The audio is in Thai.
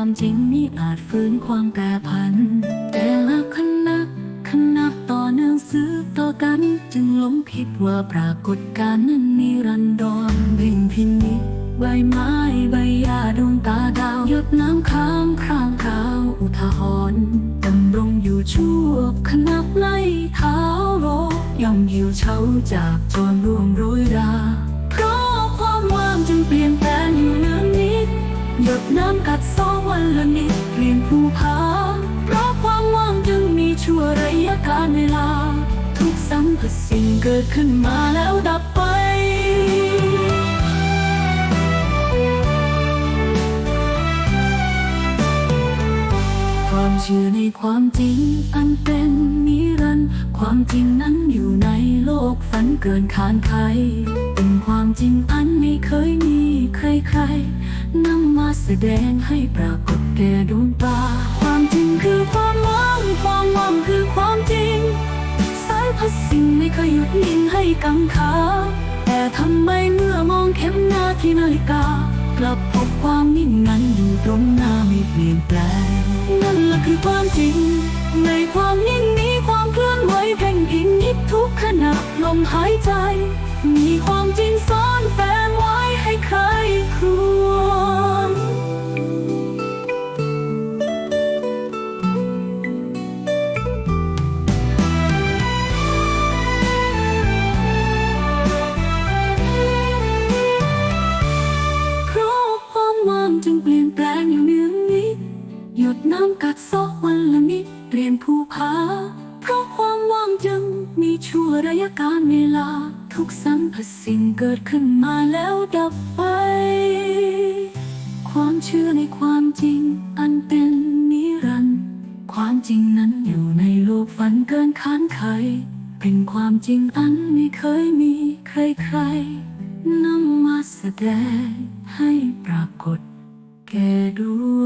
ความจริงนี้อาจฝืนความแปรผัน แต่ละคณะคณะต่อเนื่องซื้อต่อกัน จึงหลงผิดว่าปรากฏการณ์นั้นนิรันดรเพ่งพินิจใบไม้ใบหญ้าดวงตาดาวหยดน้ำค้างครางขาวอุทาหรณ์ดำรงอยู่ชั่วขนับไล่เท้าโรย่อมหิวเฉาจากจรร่วงโรยราเพราะความว่างจึงเปลี่ยนแปลงอยู่เนืองนิดหยดน้ำกัดซ้อ วันละนิดเปลี่ยนภูผาเพราะความว่างจึงมีชั่วระยะการเวลา ทุกสัมผัสสิ่งเกิดขึ้นมาแล้วดับไปความเชื่อในความจริงอันเป็นนิรันดร์ความจริงนั้นอยู่ในโลกฝันเกินคานใครเความจริงอันไม่เคยมีใครๆนำมาแสดงให้ปรากฏแก่ดวงตา ความจริงคือความหวังความหวังคือความจริง สายพัดสิ่งไม่เคยหยุดนิ่งให้กังขา แต่ทำไมเมื่อมองเข็มหน้าที่นาฬิกา กลับพบความนิ่งนั้นอยู่ตรงหน้าไม่เปลี่ยนแปลง นั่นแหละคือความจริง ในความนิ่งนี้ความเคลื่อนไหวเพ่งพิ มหายใจ มีความจริงซ่อนแฝงไว้ให้ใครครวญเพราะความว่างจึงเปลี่ยนแปลงอยู่เนืองนิดหยดน้ำกัดซอกวันละนิดเปลี่ยนภูผา เพราะความว่างจึงมีชั่วระยะการเวลา ทุกสัมผัสสิ่งเกิดขึ้นมาแล้วดับไป ความเชื่อในความจริง อันเป็นนิรันดร์ความจริงนั้นอยู่ในโลกฝันเกินคานไขเป็นความจริงอันไม่เคยมีใครๆนำมาแสดงให้ปรากฏ แก่ดว